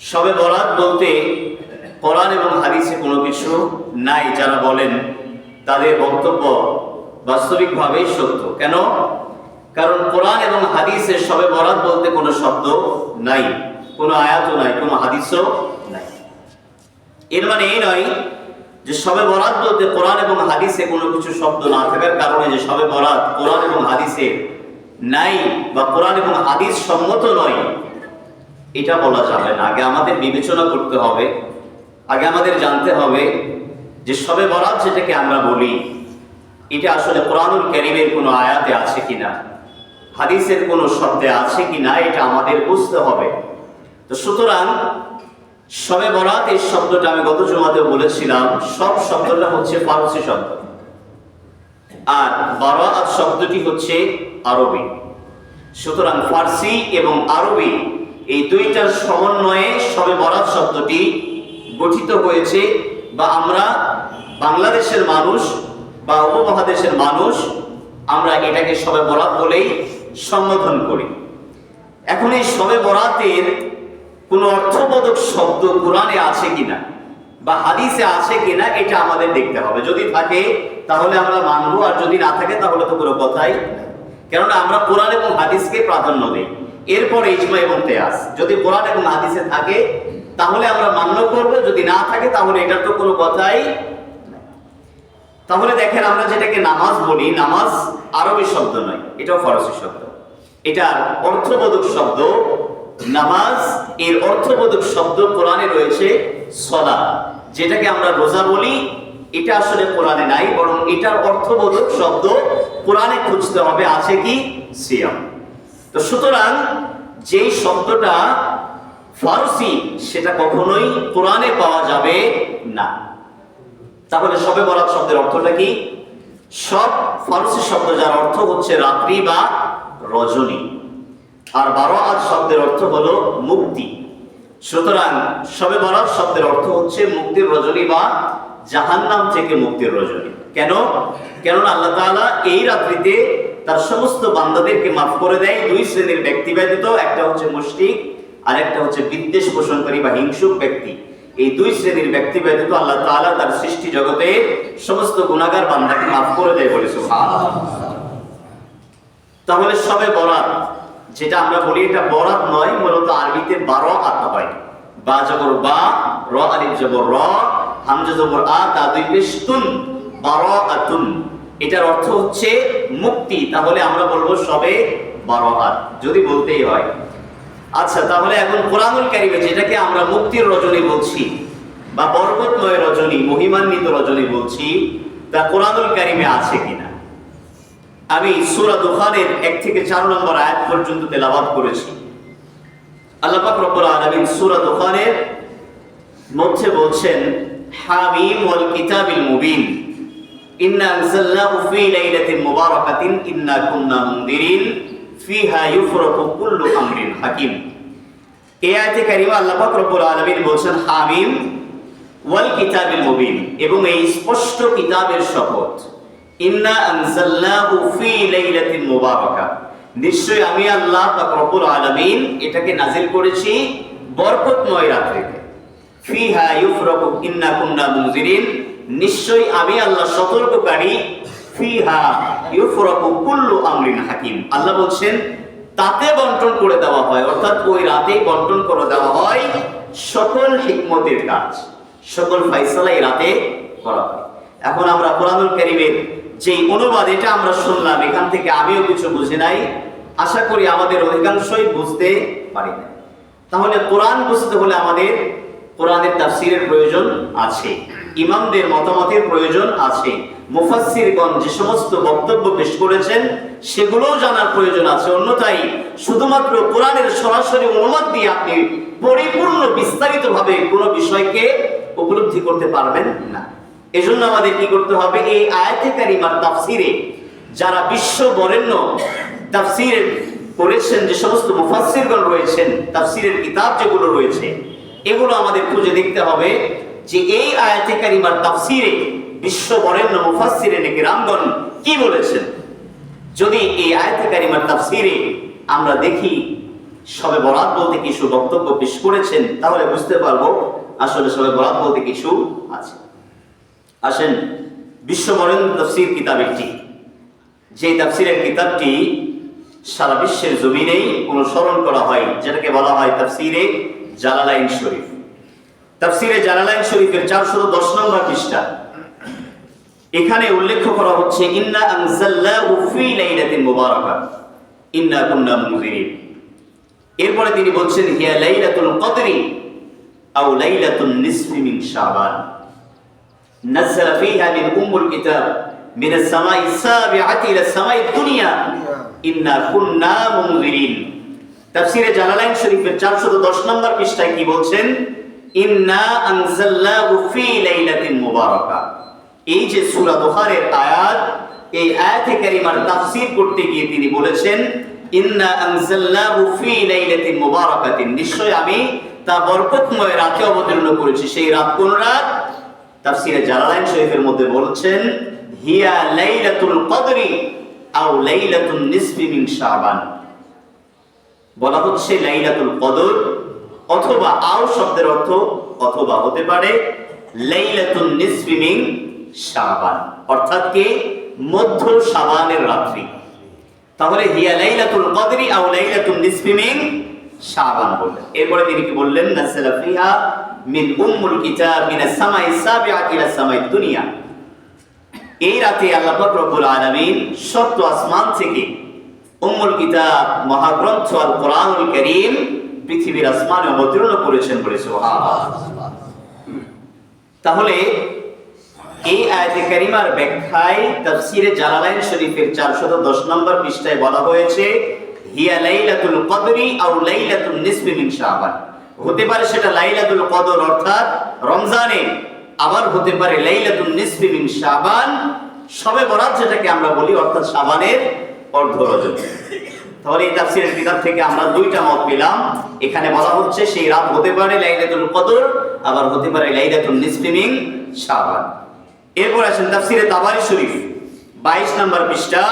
সবে বরাত বলতে কোরআন এবং হাদিসে কোনো কিছু নাই যারা বলেন, তাদের বক্তব্য বাস্তবিকভাবেই সত্য। কেন? কারণ কোরআন এবং হাদিসে সবে বরাত বলতে কোনো শব্দ নাই, কোনো আয়াতও নাই, কোনো হাদিসও নাই। এর মানে এই নয় যে সবে বরাত বলতে কোরআন এবং হাদিসে কোনো কিছু শব্দ না থাকার কারণে যে সবে বরাত কোরআন এবং হাদিসে নাই বা কোরআন এবং হাদিস সম্মত নয় এটা বলা যাবে না। আগে আমাদের বিবেচনা করতে হবে, আগে আমাদের জানতে হবে যে সবে বরাত যেটাকে আমরা বলি, এটা আসলে কোরআনুল ক্যারিমের কোনো আয়াতে আছে কিনা, হাদিসের কোনো শব্দে আছে কিনা, এটা আমাদের বুঝতে হবে। তো সুতরাং সবে বরাত এই শব্দটা আমি গত জমাতে বলেছিলাম, সব শব্দটা হচ্ছে ফারসি শব্দ। আর বারাত শব্দটি হচ্ছে আরবি। সুতরাং ফার্সি এবং আরবি এই দুইটার সমন্বয়ে সবে বরাত শব্দটি গঠিত হয়েছে বা আমরা বাংলাদেশের মানুষ বা উপমহাদেশের মানুষ আমরা এটাকে সবে বরাত বলেই সম্বোধন করি। এখন এই সবে বরাতের কোন অর্থবোধক শব্দ কোরআনে আছে কিনা বা হাদিসে আছে কিনা এটা আমাদের দেখতে হবে। যদি থাকে, তাহলে আমরা মানবো, আর যদি না থাকে, তাহলে তো কোনো কথাই কেননা আমরা কোরআন এবং হাদিসকে প্রাধান্য দিই। এরপরে ইজমা এবং তেয়াস। যদি কোরআন এবং হাদিসে থাকে, তাহলে আমরা মান্য করব। যদি না থাকে, তাহলে এটার তো কোনো কথাই তাহলে দেখেন আমরা যেটাকে নামাজ বলি, নামাজ আরবি শব্দ নয়, এটাও ফরাসি শব্দ। এটার অর্থবোধক শব্দ নামাজ, এর অর্থবোধক শব্দ কোরআনে রয়েছে সলা যেটাকে আমরা রোজা বলি, এটা আসলে কোরআনে নাই, বরং এটার অর্থবোধক শব্দ কোরআনে খুঁজতে হবে, আছে কি? সিয়াম। তো সুতরাং যেই শব্দটা ফারসি, সেটা কখনোই কোরআনে পাওয়া যাবে না। তাহলে সবে বরাত শব্দের অর্থটা কি? সব ফারসি শব্দ যার অর্থ হচ্ছে রাত্রি বা রজনী। আর বারো আজ শব্দের অর্থ হলো মুক্তি। সুতরাং সবে বরাত শব্দের অর্থ হচ্ছে মুক্তির রজনী বা জাহান্নাম থেকে মুক্তির রজনী। কেন? কেননা আল্লাহ তাআলা এই রাত্রিতে তার সমস্ত বান্দাদেরকে মাফ করে দেয়। দুই শ্রেণির ব্যক্তি ব্যতীত একটা হচ্ছে মুশরিক আর একটা হচ্ছে বিদ্বেষ পোষণকারী বা হিংসুক ব্যক্তি। এই দুই শ্রেণির ব্যক্তি ব্যতীত আল্লাহ তাআলা তার সৃষ্টি জগতে সমস্ত গুণাগার বান্দাকে মাফ করে দেয় বলে তাহলে সবে বরাত, যেটা আমরা বলি এটা বরাত নয়, মূলত আরবিতে বারো আতা হয়। বা জবর বা, র আলিফ জবর র, হামজা জবর আ, তা দুই পেশ তুন বারো আতুন। এটার অর্থ হচ্ছে মুক্তি। তাহলে আমরা বলব সবে বারো হাত যদি বলতেই হয়। আচ্ছা তাহলে এখন কোরআনুল কারিমে যেটাকে আমরা মুক্তির রজনী বলছি, বা বরকতময় রজনী, মহিমান্বিত রজনী বলছি, তা কোরআনুল কারিমে আছে কিনা? আমি সুরা দুখানের এক থেকে চার নম্বর আয়াত পর্যন্ত তেলাওয়াত করেছি। আল্লাহ পাক রব্বুল আলামিন সূরা দুখানের মধ্যে বলছেন, হামিম ওয়াল কিতাবিল মুবিন। ইন্না আনজালনাহু ফি লাইলাতিন মুবারাকাতিন ইন্না কুন্না মুনদিরিন ফিহা ইউফরাকু কুল্লু আমরিন হাকিম এই কারিমা আল্লাহ পাক রব্বুল বলছেন, হামিম ওয়াল কিতাবিল মুবিন এবং এই স্পষ্ট কিতাবের শপথ, ইন্না আনজালনাহু ফি লাইলাতিন মুবারাকা নিশ্চয় আমি আল্লাহ পাক রব্বুল আলামিন এটাকে নাজিল করেছি বরকতময় রাত্রিতে। ফিহা ইউফরাকু, ইন্না কুন্না মুনজিরিন নিশ্চয় আমি আল্লাহ সতর্ককারী। ফিহা ইউফরাকু কুল্লু আমরিন হাকিম। আল্লাহ বলছেন, তাতে বন্টন করে দেওয়া হয়, অর্থাৎ ওই রাতেই বন্টন করে দেওয়া হয় সকল হিকমতের কাজ, সকল ফাইসালা এই রাতে করা হয়। এখন আমরা কোরআনুল কারীমের যে অনুবাদ, এটা আমরা শুনলাম, এখান থেকে আমিও কিছু বুঝি নাই। আশা করি আমাদের অধিকাংশই বুঝতে পারি না তাহলে কোরআন বুঝতে হলে আমাদের কোরআনের তাফসিরের প্রয়োজন আছে। ইমামদের মতামতের প্রয়োজন আছে। মুফাসসিরগণ যে সমস্ত বক্তব্য পেশ করেছেন, সেগুলোও জানার প্রয়োজন আছে। অন্যথায় শুধুমাত্র কোরআনের সরাসরি অনুবাদ দিয়ে আপনি পরিপূর্ণ, বিস্তারিতভাবে কোনো বিষয়কে উপলব্ধি করতে পারবেন না। এজন্য আমাদের কি করতে হবে? এই আয়াতে কারিমার তাফসিরে যারা বিশ্ব বরেণ্য তাফসির করেছেন, যে সমস্ত মুফাসসিরগণ রয়েছেন, তাফসিরের কিতাব যেগুলো রয়েছে, এগুলো আমাদের খুঁজে দেখতে হবে। যে এই আয়াতে কারিমার তাফসিরে, বিশ্ব বরেণ্য মুফাসসিরে নাকি রামগণ কি বলেছেন? যদি এই আয়াতে কারিমার তাফসিরে আমরা দেখি, সবে বরাত বলতে কিছু বক্তব্য পেশ করেছেন, তাহলে বুঝতে পারব আসলে সবে বরাত বলতে কিছু আছে। আসেন, বিশ্ব বরেণ্য তফসির কিতাব একটি। যে তাফসিরের কিতাবটি সারা বিশ্বের জমিনেই অনুসরণ করা হয়, যেটাকে বলা হয় তাফসিরে জালালাইন শরীফ। তাফসিরে জালালাইন শরীফের চারশো দশ নম্বর পৃষ্ঠা। এখানে উল্লেখ করা হচ্ছে, ইন্না আনজাল্লাহু ফি লাইলাতিন মুবারাকা, ইন্না কুন্না মুনজিরিন। এরপরে তিনি বলছেন, হিয়া লাইলাতুল কদরি আও লাইলাতুন নিসফি মিন শাবান। ফিহা মিন উম্মুল কিতাব মিন আস-সামাই সাবিআতি ইলা সামাই দুনিয়া, ইন্না কুন্না মুনজিরিন। তাফসিরে জালালাইন শরীফের 410 নম্বর পৃষ্ঠায় কি বলছেন ইন্না আনজালনাহু ফি লাইলাতিন মুবারাকা। এই যে সূরা দোহারের আয়াত, এই আয়াতে কারিমার তাফসীর করতে গিয়ে তিনি বলেছেন, ইন্না আনজালনাহু ফি লাইলাতিন মুবারাকাতিন। নিশ্চয় আমি তা বরকতময় রাতে অবতীর্ণ করেছি। সেই রাত কোন রাত? তাফসিরে জালালাইন শরীফের মধ্যে বলছেন, হিয়া লাইলাতুল কদরি আও লাইলাতুন নিসফি মিন শাবান। বলা হচ্ছে লাইলাতুল কদর অথবা আও শব্দের অর্থ অথবা হতে পারে লাইলাতুন নিসফি মিন শাবান। অর্থাৎ কি? মধ্য শাবানের রাত্রি। তাহলে হিয়া লাইলাতুল কদরি আও লাইলাতুন নিসফি মিন শাবান বললেন। এরপরে তিনি কি বললেন? নাসালা ফিহা মিন উম্মুল কিতাব মিনাস সামাই সাবিআতি ইলা সামাই দুনিয়া। এই রাতে আল্লাহ রব্বুল আলামিন সপ্ত আসমান থেকে উম্মুল কিতাব মহাগ্রন্থ আল কোরআনুল কারীম পৃথিবীর আসমানে অবতীর্ণ করেছেন বলে তাহলে এই আয়াতে কারিমার ব্যাখ্যায় তাফসিরে জালালাইন শরীফের 410 নম্বর পৃষ্ঠায় বলা হয়েছে, হিয়া লাইলাতুল কদরি মিন শাবান। হতে পারে সেটা লাইলাতুল কদর অর্থাৎ রমজানে, আবার হতে পারে লাইলাতুন নিসফি মিন শাবান। সবে বরাত যেটাকে আমরা বলি অর্থাৎ শাবানের অর্ধ তাহলে এই তাফসিরের কিতাব থেকে আমরা দুইটা মত পেলাম। এখানে বলা হচ্ছে সেই রাত হতে পারে লাইলাতুল কদর, আবার হতে পারে লাইলাতুল নিসফি মিন শাবান। এরপর আসেন তাফসিরে তাবারি শরীফ 22 নম্বর পৃষ্ঠা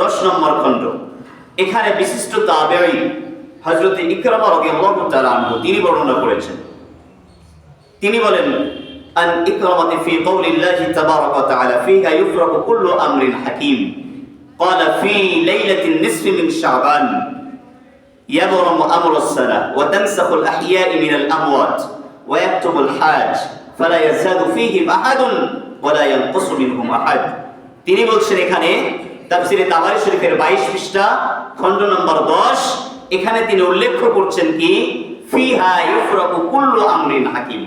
10 নম্বর খণ্ড। এখানে বিশিষ্ট তাবেঈ হযরত ইকরামা রাদিয়াল্লাহু তাআলা আনহু, তিনি বর্ণনা করেছেন। তিনি বলেন, আন ইকরামাতি ফি কওলিল্লাহি তাবারাকা ওয়া তাআলা ফিহা ইউফরাকু কুল্লু আমরিন হাকীম। قال في ليلة النصف من شعبان يبرم أمر السنة وتنسخ الأحياء من الأموات ويكتب الحاج فلا يزداد فيهم أحد ولا ينقص منهم أحد তিনি বলছেন এখানে তাফসিরে তাবারি শরীফের 22 পৃষ্ঠা খণ্ড নম্বর 10 এখানে তিনি উল্লেখ করছেন কি ফিহা ইউফরাকু কুল্লু আমরিন হাকিম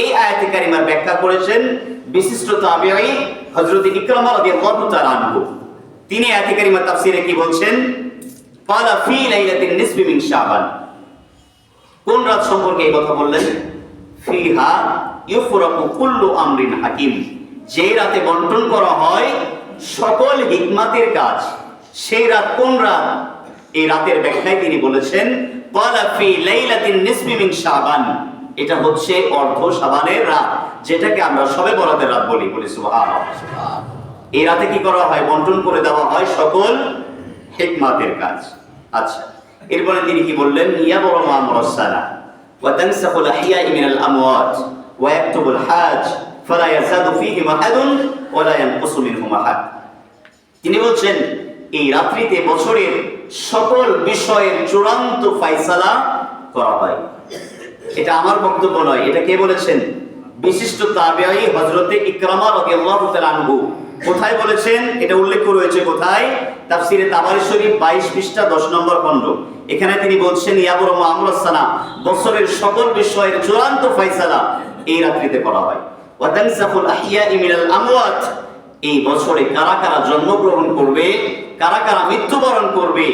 এই আয়াতে কারিমার ব্যাখ্যা করেছেন বিশিষ্ট তাবিঈ হযরত ইকরামা রাদিয়াল্লাহু তাআলা আনহু তিনি আয়াতে কারিমার তাফসিরে কি বলছেন? ক্বালা ফি লাইলাতিন নিসফি মিন শাবান। কোন রাত সম্পর্কে এই কথা বললেন? ফিহা ইউফরাকু কুল্লু আমরিন হাকিম। যে রাতে বন্টন করা হয় সকল হিকমাতের কাজ, সেই রাত কোন রাত? এই রাতের ব্যাখ্যায় তিনি বলেছেন ক্বালা ফি লাইলাতিন নিসফি মিন শাবান। এটা হচ্ছে অর্ধ শাবানের রাত, যেটাকে আমরা সবে বরাতের রাত বলি বলি সুবহানাল্লাহ। এই রাতে কি করা হয়? বন্টন করে দেওয়া হয় সকল হিকমাতের কাজ। আচ্ছা এরপরে তিনি কি বললেন? ইয়া বড় মামরসানা ওয়া তানসাখুল আহিয়া মিনাল আমওয়াত ওয়া ইয়াকতুবুল হাজ ফালা ইয়াজাদু ফীহি আহাদুন ওয়া লা ইয়ানকুসু মিনহুম আহাদ তিনি বলছেন, এই রাত্রিতে বছরের সকল বিষয়ের চূড়ান্ত ফয়সালা করা হয়। এটা আমার বক্তব্য নয়, এটা কে বলেছেন? বিশিষ্ট তাবিঈ হযরতে ইকরামা রাদিয়াল্লাহু তাআলা আনহু। কোথায় বলেছেন? এটা উল্লেখ রয়েছে কোথায়? তাফসিরে তাবারি শরীফ 22 পৃষ্ঠা 10 নম্বর খণ্ড। এখানে তিনি বলছেন ইয়াবুর মামুলাসানা বছরের সকল বিষয়ের চূড়ান্ত ফয়সালা এই রাত্রিতে করা হয়। ওয়া তানসাখুল আহিয়া মিনাল আমওয়াত, এই বছরে কারা কারা জন্মগ্রহণ করবে, কারা কারা মৃত্যুবরণ করবে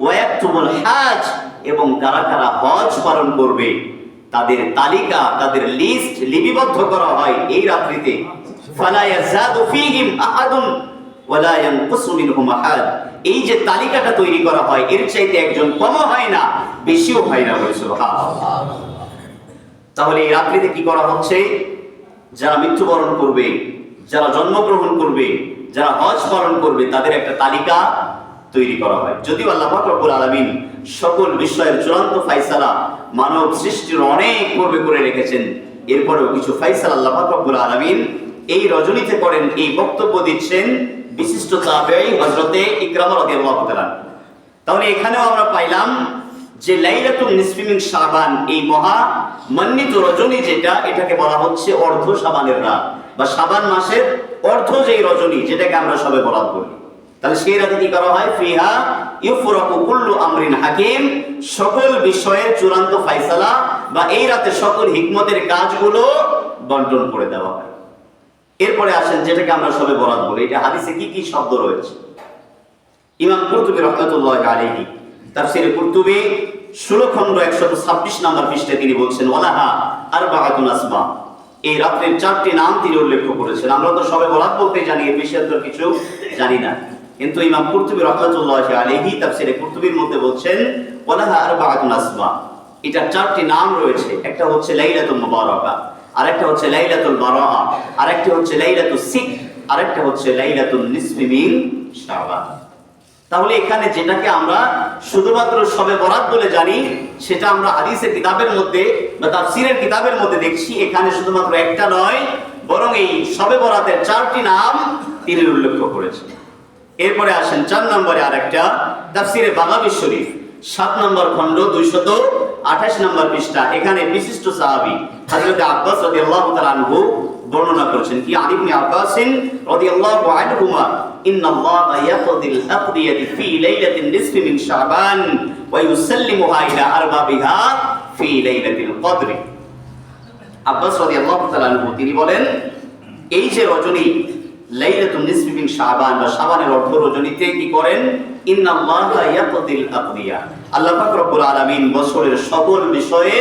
ওয়ায়াকতুবুল হাজ, এবং কারা কারা হজ পালন করবে, তাদের তালিকা, তাদের লিস্ট লিপিবদ্ধ করা হয় এই রাত্রিতে। এই যে তালিকাটা তৈরি করা হয়, এর চাইতে একজন কমও হয় না, বেশিও হয় না তাহলে এই রাত্রিতে কি করা হচ্ছে? যারা মৃত্যুবরণ করবে, যারা জন্মগ্রহণ করবে, যারা হজ পালন করবে, তাদের একটা তালিকা তৈরি করা হয়। যদিও আল্লাহ রব্বুল আলামিন সকল বিষয়ের চূড়ান্ত ফাইসালা মানব সৃষ্টির অনেক পূর্বে করে রেখেছেন, এরপরেও কিছু ফাইসাল আল্লাহ রব্বুল আলামিন এই রজনীতে করেন এই বক্তব্য দিচ্ছেন বিশিষ্ট তাবেঈ হযরতে ইকরামা রাদিয়াল্লাহু তাআলা। তাহলে এখানেও আমরা পাইলাম যে লাইলাতুল নিসফি মিন শাবান, এই মহা মান্বিত রজনী যেটা, এটাকে বলা হচ্ছে অর্ধ শাবানের রাত। বা শাবান মাসের অর্ধ যেই রজনী, যেটাকে আমরা সবে বরাত করি তাহলে সেই রাতে কি করা হয়? ফিহা ইউফরাকু কুল্লু আমরিন হাকিম, সকল বিষয়ের চূড়ান্ত ফাইসালা বা এই রাতে সকল হিকমতের কাজগুলো বন্টন করে দেওয়া হয়। এরপরে আসেন যেটাকে আমরা সবে বরাত বলি। এটা হাদিসে কি কি শব্দ রয়েছে? ইমাম কুরতুবী রহমতুল্লাহ তার তাফসীরে কুরতুবী 16 খণ্ড 126 নম্বর পৃষ্ঠাে তিনি বলছেন, ওয়ালাহা আরবাআতুন আসমা এই রাত্রির চারটি নাম তিনি উল্লেখ করেছেন। আমরা তো সবে বরাত বলতে জানি, এর বিষয়ে তো কিছু জানি না। কিন্তু ইমাম কুরতুবী রহমতুল্লাহ আলাইহি তাফসীরে কুরতুবীর মধ্যে বলছেন, ওয়ালাহা আরবাআতুন আসমা এটার চারটি নাম রয়েছে। একটা হচ্ছে লাইলাতুল মুবারাকা। আরেকটা হচ্ছে লাইলাতুল বারাআ আরেকটা হচ্ছে লাইলাতুল সিক আরেকটা হচ্ছে লাইলাতুল নিসফি মিন শাবান। তাহলে এখানে যেটাকে আমরা শুধুমাত্র সবে বরাত বলে জানি, সেটা আমরা হাদিসের কিতাবের মধ্যে বা তাফসীরের কিতাবের মধ্যে দেখছি, এখানে শুধুমাত্র একটা নয়, বরং এই সবে বরাতের চারটি নাম তিনি উল্লেখ করেছেন। এরপরে আসেন চার নম্বরে আরেকটা, তাফসীরে বাগাবি শরীফ, সাত নম্বর খণ্ড, দুইশত আঠাশ নম্বর পৃষ্ঠা, এখানে বিশিষ্ট সাহাবী হযরত আব্বাস রাদিয়াল্লাহু তাআলা আনহু বর্ণনা করেছেন কি আলী ইবনে আব্বাসিন রাদিয়াল্লাহু আনহুমা, ইন্নাল্লাহা ইয়াকদিল আকদিয়াতি ফি লাইলাতিন নিসফি মিন শাবান ওয়া ইউসাল্লিমুহা ইলা আরবাবিহা ফি লাইলাতিল কদর। আব্বাস রাদিয়াল্লাহু তাআলা আনহু তিনি বলেন, এই যে রজনী লাইলাতুন নিসফি মিন শাবান বা শাবানের অর্ধ রজনীতে কি করেন? ইন্নাল্লাহা ইয়াকদিল আকদিয়া। আল্লাহ পাক রব্বুল আলামিন বছরের সকল বিষয়ে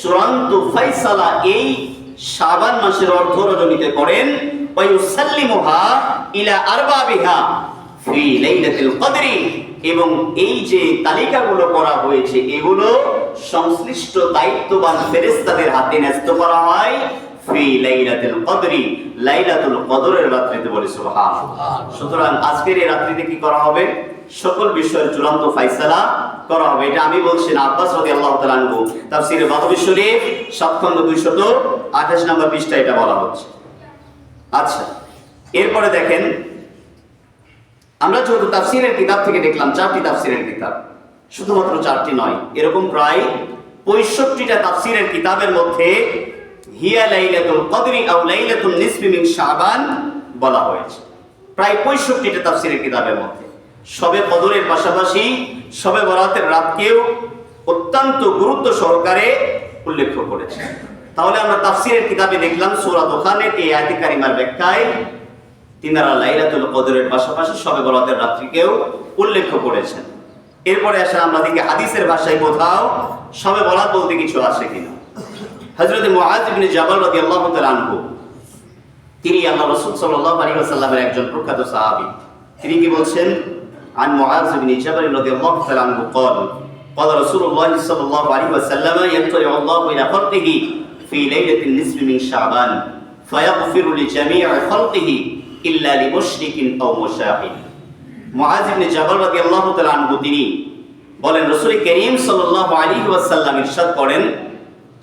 চূড়ান্ত ফয়সালা এই শাবান মাসের অর্ধ রজনীতে করেন ওয়া ইউসাল্লিমুহা ইলা আরবাবিহা ফি লাইলাতিল কদরি। এবং এই যে তালিকাগুলো করা হয়েছে, এগুলো সংশ্লিষ্ট দায়িত্ববান ফেরেশতাদের হাতে ন্যস্ত করা হয়। ফি লাইলাতুল কদরি লাইলাতুল কদরের রাত্রিতে বলি সুবহান। সুতরাং আজকের এই রাত্রিতে কি করা হবে? সকল বিষয়ের চূড়ান্ত ফয়সালা করা হবে। এটা আমি বলছি না আব্বাস রাদিয়াল্লাহু তাআলা আনহু তাফসীরে বাহবী শরীফ সপ্তম 228 নম্বর পৃষ্ঠা এটা বলা হচ্ছে। আচ্ছা এরপরে দেখেন আমরা যেহেতু তাফসিরের কিতাব থেকে দেখলাম চারটি তাফসিরের কিতাব শুধুমাত্র চারটি নয় এরকম প্রায় পঁয়ষট্টিটা তাফসিরের কিতাবের মধ্যে হিয়া লাইলাতুল কদরি আও লাইলাতুল নিসফি মিন শাবান বলা হয়েছে। প্রায় পঁয়ষট্টিটা তাফসিরের কিতাবের মধ্যে। সবে কদরের পাশাপাশি সবে বরাতের রাতকেও অত্যন্ত গুরুত্ব সহকারে উল্লেখ করেছে। তাহলে আমরা তাফসিরের কিতাবে দেখলাম, সূরা দোকানের এই আয়াতে কারিমার ব্যাখ্যায় তিনারা লাইলাতুল কদরের পাশাপাশি সবে বরাতের রাত্রিকেও উল্লেখ করেছেন। এরপরে আসেন আমরা দেখি হাদিসের ভাষায় কোথাও সবে বরাত বলতে কিছু আছে কিনা। হযরত মুআজ ইবনে জাবাল রাদিয়াল্লাহু তাআলা আনহু তিনি আল্লাহ রাসূল সাল্লাল্লাহু আলাইহি ওয়াসাল্লামের একজন প্রখ্যাত সাহাবী তিনি কি বলছেন عن معاذ بن جبل رضي الله تعالى عنه قال قال رسول الله صلى الله عليه وسلم يطلع الله إلى خلقه في ليلة النصف من شعبان فيغفر لجميع خلقه إلا لمشرك أو مشاهد মুআজ ইবনে জাবাল রাদিয়াল্লাহু তাআলা আনহু তিনি বলেন রাসূল করিম সাল্লাল্লাহু আলাইহি ওয়াসাল্লাম ইরশাদ করেন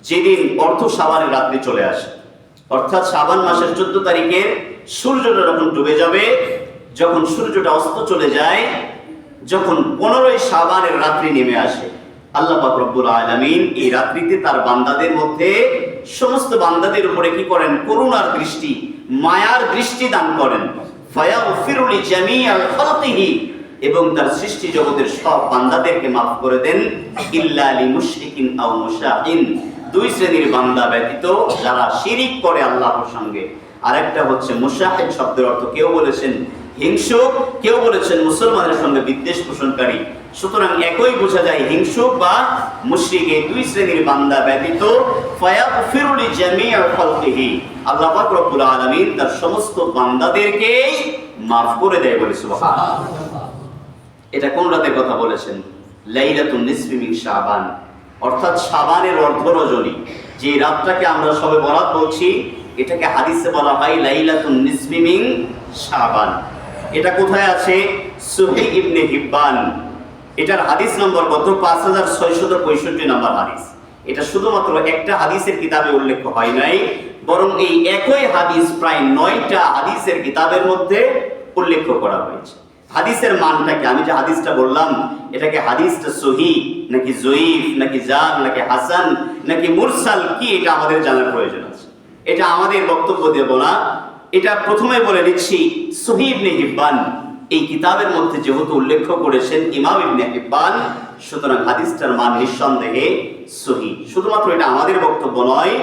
যেদিন অর্ধ শাবানের রাত্রি চলে আসে। অর্থাৎ সাবান মাসের চোদ্দ তারিখে সূর্যটা যখন ডুবে যাবে, যখন সূর্যটা অস্ত চলে যায়, যখন পনেরোই শাবানের রাত্রি নেমে আসে। আল্লাহ রব্বুল আলামিন এই রাত্রিতে তার বান্দাদের মধ্যে সমস্ত বান্দাদের উপরে কি করেন? করুণার দৃষ্টি, মায়ার দৃষ্টি দান করেন। এবং তার সৃষ্টি জগতের সব বান্দাদেরকে মাফ করে দেন। ইল্লা লিমুশরিকিন আও দুই শ্রেণির বান্দা ব্যতীত যারা শিরিক করে আল্লাহর সঙ্গে আরেকটা হচ্ছে মুশাহিদ শব্দের অর্থ কেউ বলেছেন হিংসুক, কেউ বলেছেন মুসলমানের সঙ্গে বিদ্বেষ পোষণকারী। সুতরাং একই বোঝা যায় হিংসুক বা মুশরিক এই দুই শ্রেণির বান্দা ব্যতীত আল্লাহ আলামিন তার সমস্ত মাফ করে দেয় বলে এটা কোন কথা বলেছেন? লাইলাতুন নিসফি মিন শাবান। অর্থাৎ সাবানের অর্ধ রজনী যে রাতটাকে আমরা সবে বরাত বলছি, এটাকে হাদিসে বলা হয় লাইলাতুন নিসফি মিন শাবান। এটা কোথায় আছে? সুহি ইবনে হিব্বান। এটার হাদিস নম্বর কত? পাঁচ হাজার ছয়শত পঁয়ষট্টি নম্বর হাদিস। এটা শুধুমাত্র একটা হাদিসের কিতাবে উল্লেখ হয় নাই, বরং এই একই হাদিস প্রায় নয়টা হাদিসের কিতাবের মধ্যে উল্লেখ করা হয়েছে। হাদিসের মানটাকে আমি যে হাদিসটা বললাম এটাকে হাদিসটা সহি? নাকি জয়ীফ, নাকি জাল নাকি হাসান, নাকি মুরসাল? কি এটা আমাদের জানার প্রয়োজন আছে? এটা আমাদের বক্তব্য দেব না। এটা প্রথমে বলে দিচ্ছি, সহি ইবনে হিব্বান এই কিতাবের মধ্যে যেহেতু উল্লেখ করেছেন ইমাম ইবনে হিব্বান, সুতরাং হাদিসটার মান নিঃসন্দেহে সহি। শুধুমাত্র এটা আমাদের বক্তব্য নয়,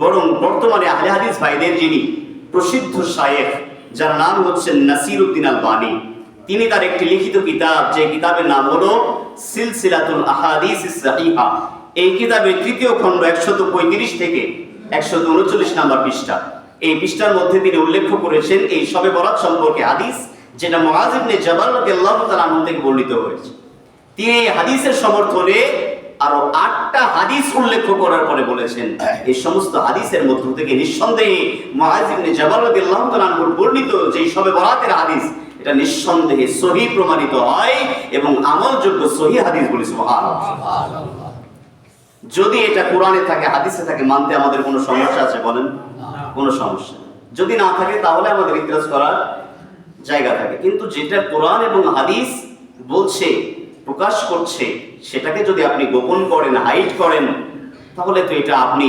বরং বর্তমানে আহলে হাদিস ভাইদের যিনি প্রসিদ্ধ শায়েখ, যার নাম হচ্ছেন নাসির উদ্দিন আল বানী তিনি তার একটি লিখিত কিতাব, যে কিতাবের নাম হলো সিলসিলাতুল আহাদিস সাহিহা। এই কিতাবের তৃতীয় খণ্ড একশত পঁয়ত্রিশ থেকে একশত উনচল্লিশ নাম্বার পৃষ্ঠা। এই পৃষ্ঠার মধ্যে তিনি উল্লেখ করেছেন এই সবে বরাত সম্পর্কে হাদিস, যেটা মুআজ ইবনে জাবাল রাদিয়াল্লাহু থেকে বর্ণিত হয়েছে। তিনি এই হাদিসের সমর্থনে আরও আটটা হাদিস উল্লেখ করার পরে বলেছেন, এই সমস্ত হাদিসের মধ্য থেকে নিঃসন্দেহে মুআজ ইবনে জাবাল রাদিয়াল্লাহু বর্ণিত যে সবে বরাতের হাদিস এটা নিঃসন্দেহে সহি প্রমাণিত হয় এবং আমলযোগ্য সহি হাদিস বলি যদি এটা কোরআনে থাকে, হাদিসে থাকে, মানতে আমাদের কোনো সমস্যা আছে বলেন? কোনো সমস্যা যদি না থাকে, তাহলে আমাদের ইতিহাস করার জায়গা থাকে। কিন্তু যেটা কোরআন এবং হাদিস বলছে, প্রকাশ করছে, সেটাকে যদি আপনি গোপন করেন হাইট করেন, তাহলে তো এটা আপনি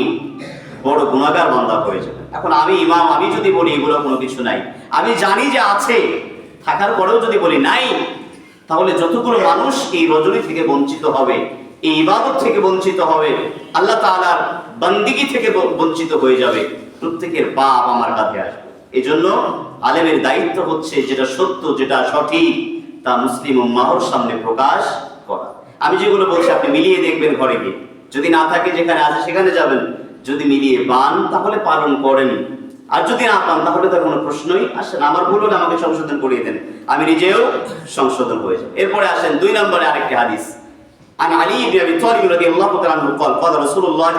বড় গুণাগার বান্দা হয়ে যাবেন। এখন আমি ইমাম, আমি যদি বলি এগুলো কোনো কিছু নাই। আমি জানি যে আছে থাকার পরেও যদি বলি নাই, তাহলে যতগুলো মানুষ এই রজনী থেকে বঞ্চিত হবে, এই ইবাদত থেকে বঞ্চিত হবে, আল্লাহ তাআলার বান্দিগি থেকে বঞ্চিত হয়ে যাবে, প্রত্যেকের পাপ আমার কাছে আসবে। এজন্য আলেমের দায়িত্ব হচ্ছে যেটা সত্য, যেটা সঠিক, তা মুসলিম উম্মাহর সামনে প্রকাশ করা। আমি যেগুলো বলছি, আপনি মিলিয়ে দেখবেন ঘরে গিয়ে। যদি না থাকে যেখানে আছে, সেখানে যাবেন। যদি মিলিয়ে পান, তাহলে পালন করেন। আর যদি না পান তাহলে তার কোনো প্রশ্নই আসে না আমার ভুল হলে আমাকে সংশোধন করিয়ে দেন আমি নিজেও সংশোধন হয়ে যাব এরপরে আসেন দুই নম্বরে আরেকটি হাদিস عن علي بن ابي طالب رضي الله تعالى عنه قال قال رسول الله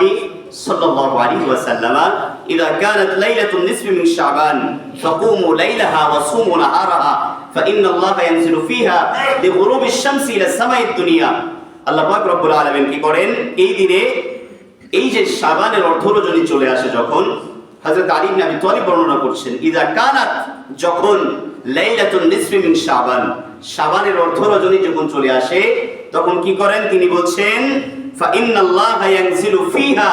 صلى الله عليه وسلم اذا كانت ليله النصف من شعبان فقوموا ليلها وصوموا نهارها فان الله ينزل فيها لغروب الشمس الى السماء الدنيا আল্লাহ পাক রব্বুল আলামিন কি করেন এই দিনে এই যে শাবানের অর্ধ রজনী চলে আসে যখন হযরত আলী ইবনে আবি বর্ণনা করছেন ইদা কানাত যখন লাইলাতুন নিসফি মিন শাবান শাবানের অর্ধ রজনী যখন চলে আসে, তখন কি করেন? তিনি বলছেন ফা ইন্নাল্লাহা ইয়ানজিলু ফিহা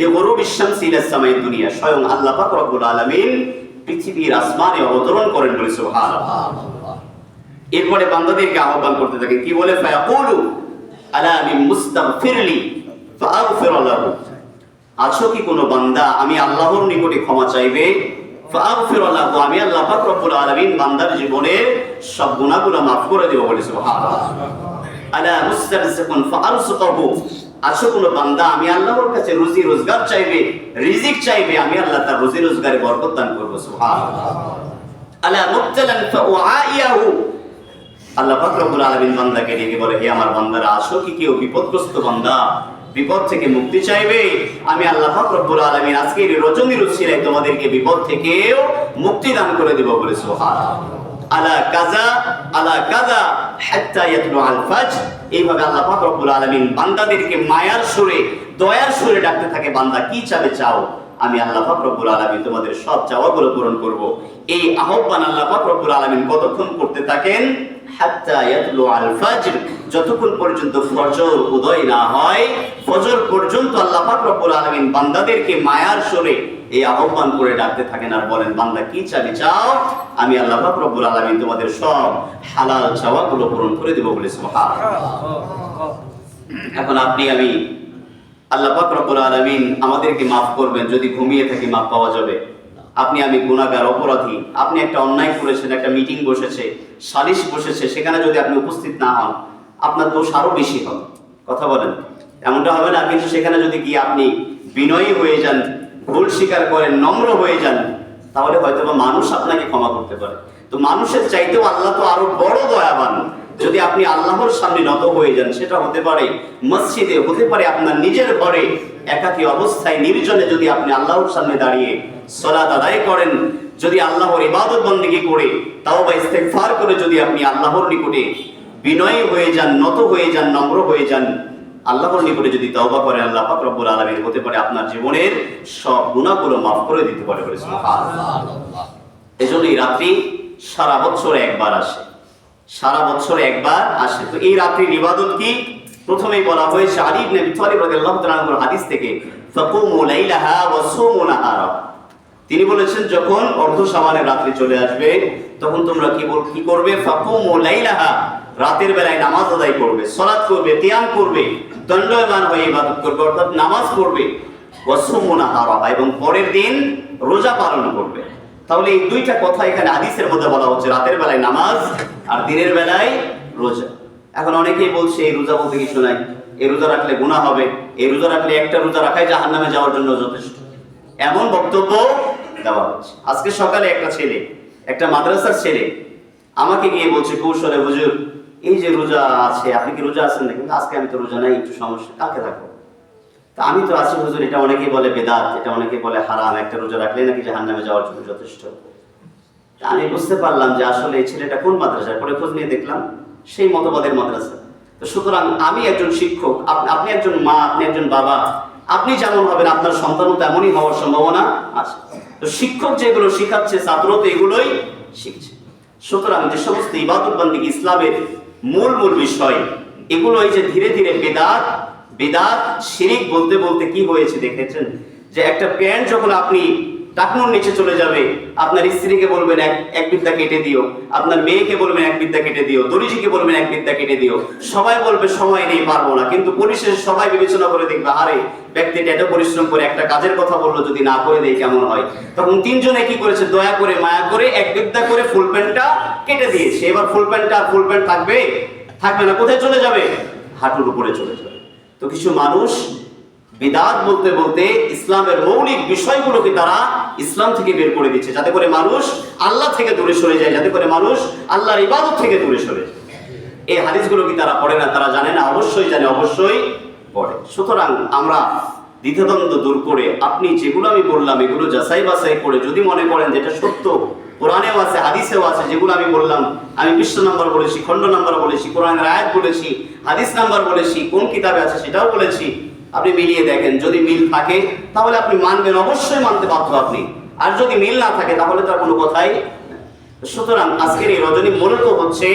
লিগুরুবিশ শামসি ইলা সামাই দুনিয়া স্বয়ং আল্লাহ পাক রব্বুল আলামিন পৃথিবীর আসমানে অবতরণ করেন বলে সুবহানাল্লাহ। এরপরে বান্দাদেরকে আহ্বান করতে থাকে, কি বলে? ফায়াকুলু আলা মিন মুস্তাগফিরলি ফাআগফির লাহু আছো কি কোনো বান্দা? আমি আল্লাহর নিকটে ক্ষমা চাইবে। আমি আল্লাহ পাক রব্বুল বান্দার জীবনের সব গুনাহগুলো মাফ করে দেব বলে সুবহানাল্লাহ। আলা মুস্তারজিকুন ফাআরসুকহু, আছো কোনো বান্দা? আমি আল্লাহর কাছে রুজি রোজগার চাইবে, রিজিক চাইবে, আমি আল্লাহ তার রুজি রোজগারে বরকত দান করব সুবহানাল্লাহ। আলা মুবতালান ফাউআইয়াহু, আল্লাহ পাক রব্বুল বান্দাকে ডেকে বলে, হে আমার বান্দারা আসো কি কেউ বিপদগ্রস্ত বান্দা? বিপদ থেকে মুক্তি চাইবে। আমি আল্লাহ রব্বুল আলামিন আজকে রজনীর উসিলায় তোমাদেরকে বিপদ থেকেও মুক্তি দান করে দেব বলে সুবহান আলা কাজা আলা কাজা এইভাবে আল্লাহ পাক আলামিন বান্দাদেরকে মায়ার সুরে, দয়ার সুরে ডাকতে থাকে, বান্দা কি চাবে চাও। আমি আল্লাহ পাক আলামিন তোমাদের সব চাওয়াগুলো পূরণ করব। এই আহ্বান আল্লাহ পাক আলামিন কতক্ষণ করতে থাকেন? যতক্ষণ পর্যন্ত ফজর উদয় না হয়, ফজর পর্যন্ত আল্লাহ আলামিন বান্দাদেরকে মায়ার সুরে এই আহ্বান করে ডাকতে থাকেন আর বলেন, বান্দা, কি চাবি চাও? আমি আল্লাহ আলামিন তোমাদের সব হালাল পূরণ করে দেব বলে এখন আপনি, আমি আল্লাহ রব্বুল আলামিন আমাদেরকে মাফ করবেন, যদি ঘুমিয়ে থাকি মাফ পাওয়া যাবে। আপনি, আমি গুণাগার অপরাধী। আপনি একটা অন্যায় করেছেন, একটা মিটিং বসেছে। সালিশ বসেছে, সেখানে যদি আপনি উপস্থিত না হন, আপনার দোষ আরও বেশি হবে। কথা বলেন। এমনটা হবে না, কিন্তু সেখানে যদি গিয়ে আপনি বিনয়ী হয়ে যান, ভুল স্বীকার করেন, নম্র হয়ে যান, তাহলে হয়তো বা মানুষ আপনাকে ক্ষমা করতে পারে। তো মানুষের চাইতেও আল্লাহ তো আরও বড় দয়াবান। যদি আপনি আল্লাহর সামনে নত হয়ে যান, সেটা হতে পারে মসজিদে, হতে পারে আপনার নিজের ঘরে, একাকী অবস্থায় নির্জনে যদি আপনি আল্লাহর সামনে দাঁড়িয়ে সলাত আদায় করেন যদি আল্লাহর ইবাদত বন্দেগী করে তাও বা ইস্তেগফার করে যদি আপনি আল্লাহর নিকটে বিনয়ী হয়ে যান, নত হয়ে যান, নম্র হয়ে যান, আল্লাহর নিকটে যদি করেন আল্লাহ পাক রব্বুল আলামিন হতে পারে আপনার জীবনের সব গুনাহগুলো মাফ করে দিতে পারে বলে সুবহানাল্লাহ। এজন্য এই রাত্রি সারা বছর একবার আসে। সারা বছর একবার আসে। তো এই রাত্রির ইবাদত কি? প্রথমেই বলা হয়েছে আলী ইবনে আবি তালিব রাদিয়াল্লাহু তাআলা আনহুর হাদিস থেকে, ফাকুমু লাইলাহা নাহারা। তিনি বলেছেন, যখন অর্ধ সামানের রাত্রি চলে আসবে, তখন তোমরা কি বল, কি করবে? ফাকুমু লাইলাহা, রাতের বেলায় নামাজ আদায় করবে সালাত করবে, তিয়াম করবে, দণ্ডায়মান হয়ে ইবাদত করবে, অর্থাৎ নামাজ পড়বে এবং পরের দিন রোজা পালন করবে। তাহলে এই দুইটা কথা এখানে আদিসের মধ্যে বলা হচ্ছে, রাতের বেলায় নামাজ আর দিনের বেলায় রোজা। এখন অনেকেই বলছে, এই রোজা বলতে কিছু নাই, এই রোজা রাখলে গুনাহ হবে, এই রোজা রাখলে একটা রোজা রাখাই জাহান নামে যাওয়ার জন্য যথেষ্ট। এমন বক্তব্য দেওয়া হচ্ছে আজকে সকালে একটা ছেলে, একটা মাদ্রাসার ছেলে আমাকে গিয়ে বলছে, কৌশলে হুজুর, এই যে রোজা আছে, আপনি কি রোজা আছেন আজকে আমি তো রোজা নাই, একটু সমস্যা থাকব। তা আমি তো আছি হুজুর, এটা অনেকেই বলে বেদাত, এটা অনেকেই বলে হারাম, একটা রোজা রাখলে নাকি জাহান নামে যাওয়ার জন্য যথেষ্ট। আমি বুঝতে পারলাম যে আসলে এই ছেলেটা কোন মাদ্রাসায় পরে খোঁজ নিয়ে দেখলাম সেই মতবাদের মাদ্রাসা। তো সুতরাং আমি একজন শিক্ষক আপনি একজন মা, আপনি একজন বাবা আপনি যেমন হবেন আপনার সন্তানও তেমনই হওয়ার সম্ভাবনা আছে। তো শিক্ষক যেগুলো শিখাচ্ছে ছাত্র তো এগুলোই শিখছে। সুতরাং যে সমস্ত ইবাদত বান্দিক ইসলামের মূল মূল বিষয় এগুলো এই যে ধীরে ধীরে বেদাত বেদাত শিরিক বলতে বলতে কি হয়েছে দেখেছেন? যে একটা প্যান্ট যখন আপনি টাকনুর নিচে চলে যাবে। আপনার স্ত্রীকে বলবেন, এক এক বিদ্যা কেটে দিও। আপনার মেয়েকে বলবেন, এক বিদ্যা কেটে দিও। দরিজিকে বলবেন, এক বিদ্যা কেটে দিও। সবাই বলবে, সময় নেই, পারব না। কিন্তু পরিশেষে সবাই বিবেচনা করে দেখবে, আরে, ব্যক্তিটা এত পরিশ্রম করে একটা কাজের কথা বলল, যদি না করে দেয় কেমন হয়? তখন তিনজনে কি করেছে, দয়া করে, মায়া করে, এক বিদ্যা করে ফুল প্যান্টটা কেটে দিয়েছে। এবার ফুল প্যান্টটা আর ফুল প্যান্ট থাকবে থাকবে না, কোথায় চলে যাবে? হাঁটুর উপরে চলে যাবে। তো কিছু মানুষ বিদাত বলতে বলতে ইসলামের মৌলিক বিষয়গুলোকে তারা ইসলাম থেকে বের করে দিচ্ছে, যাতে করে মানুষ আল্লাহ থেকে দূরে সরে যায়, যাতে করে মানুষ আল্লাহর ইবাদত থেকে দূরে সরে যায়। এই হাদিসগুলো কি তারা পড়ে না? তারা জানে না? অবশ্যই জানে, অবশ্যই পড়ে। সুতরাং আমরা দ্বিধাদ্বন্দ্ব দূর করে আপনি যেগুলো আমি বললাম, এগুলো যাচাই বাছাই করে যদি মনে করেন যেটা সত্য, কোরআনেও আছে, হাদিসেও আছে, যেগুলো আমি বললাম, আমি বিশ্ব নাম্বার বলেছি, খণ্ড নাম্বার বলেছি, কোরআনের আয়াত বলেছি, হাদিস নাম্বার বলেছি, কোন কিতাবে আছে সেটাও বলেছি আপনি মিলিয়ে দেখেন, যদি মিল থাকে, তাহলে আপনি মানবেন, অবশ্যই মানতে বাধ্য আপনি। আর যদি মিল না থাকে, তাহলে তার কোনো কথাই সুতরাং আজকের এই রজনী মূলত হচ্ছে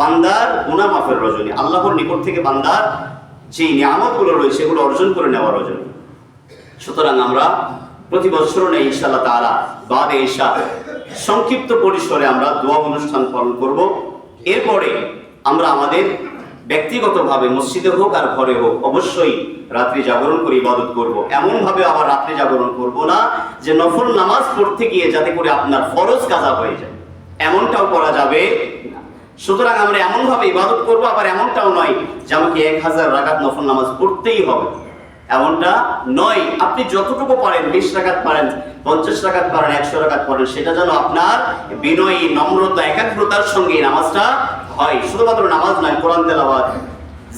বান্দার গুনাহ মাফের রজনী। আল্লাহর নিকট থেকে বান্দার যে নিয়ামতগুলো রয়েছে, সেগুলো অর্জন করে নেওয়ার রজনী। সুতরাং আমরা প্রতি বছর নেই ইনশাল্লাহ তারা বাদে ঈশা সংক্ষিপ্ত পরিসরে আমরা দোয়া অনুষ্ঠান পালন করব। এরপরে আমরা আমাদের ব্যক্তিগতভাবে মসজিদে হোক আর ঘরে হোক, অবশ্যই রাত্রি জাগরণ করে ইবাদত করব। এমনভাবে আবার রাত্রি জাগরণ করব না যে নফল নামাজ পড়তে গিয়ে যাতে করে আপনার ফরজ কাজা হয়ে যায়। এমনটাও করা যাবে। সুতরাং আমরা এমনভাবে ইবাদত করব, আবার এমনটাও নয় যে আমাকে এক হাজার রাগাত নফল নামাজ পড়তেই হবে। এমনটা নয়। আপনি যতটুকু পারেন, বিশ টাকাত পারেন, পঞ্চাশ টাকাত পারেন, একশো টাকাত পারেন, সেটা যেন আপনার বিনয়ী, নম্রতা, একাগ্রতার সঙ্গে নামাজটা হয়। শুধুমাত্র নামাজ নয়, কোরআন তেলাওয়াত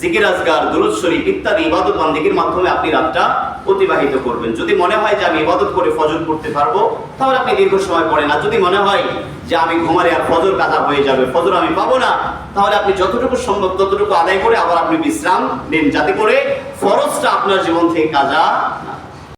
জিকির আজগার দুরুদ শরীফ ইত্যাদি ইবাদত বান্দিকির মাধ্যমে আপনি রাতটা অতিবাহিত করবেন। যদি মনে হয় যে আমি ইবাদত করে ফজর করতে পারব, তাহলে আপনি দীর্ঘ সময় পড়েন। আর যদি মনে হয় যে আমি ঘুমারে আর ফজর কাজা হয়ে যাবে, ফজর আমি পাবো না, তাহলে আপনি যতটুকু সম্ভব ততটুকু আদায় করে আবার আপনি বিশ্রাম নিন। যাতে করে ফরজটা আপনার জীবন থেকে কাজা